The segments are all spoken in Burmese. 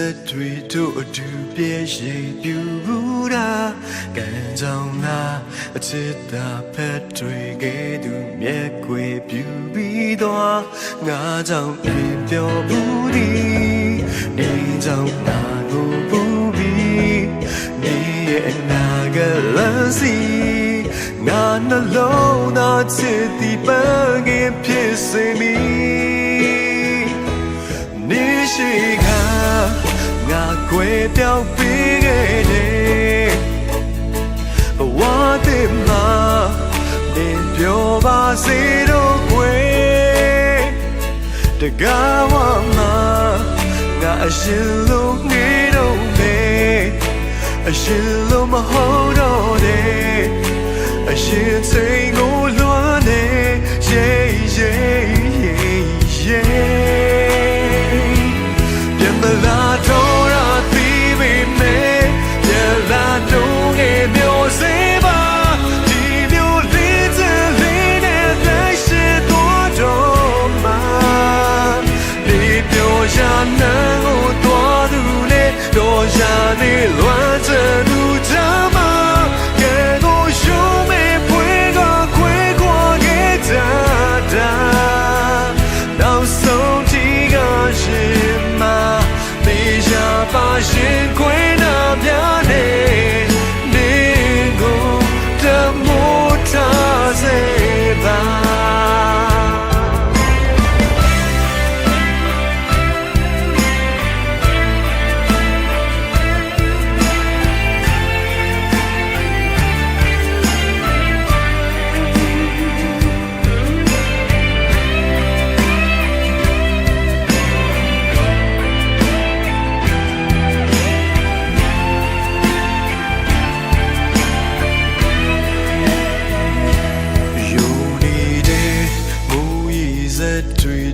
က်တွေတို့အတူပြည့်ရှိပြူဘူးတာကံကြောင့်လားအချစ်သာဖက်တွေကဲသူမျက်ကွယ်ပြူပြီးတော့ငါကြောင့်ပြေပြောဘူးဒီနေကြောင့်ငါကိုပူပြီးနေရဲ့အနာကလမ်းစီငါနှလုံးသားချစ်သည်ပန်းကဖြစ်စေမည် နေရှိကငါကွယ်ပြောက်ပြီးခဲ့တယ်ဘဝတည်းမှာနေပြောပါစေတော့ကွယ်တကားဝမှာငါအရှင်လုံးနေတော့မယ်အ ရှာနေ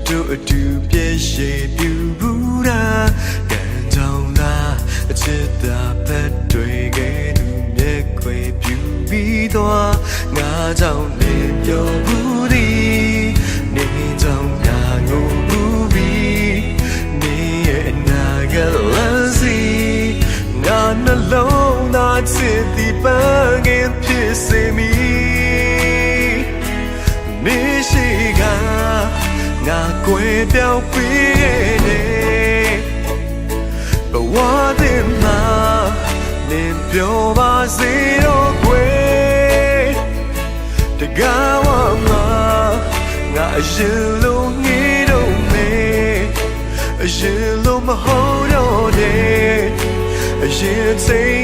တွေတို့အတူပြည့်ရှိပြူဘူးတာကံကြောင့်လားအချစ်သာဖက်တွေကဲသူမျက်ခွေပြူပြီးတော့ငါကြောင့်နေပြောဘူးသည်နေကြောင့်ငါငိုဘူးပြီးနေရဲ့အနာကလမ်းစီငါနှလုံးသားချစ်သည်ပန်းကင်ဖြစ်စေ ငါကွယ်ပြောက်ပြီးခဲ့တယ်ဘဝတည်းမှာနေပြောပါစေတော့ကွယ်တကားဝမှာငါအရင်လုံးငေးတော့မယ်အရင်လုံးမဟုတ်တော့တယ်အရင်စိ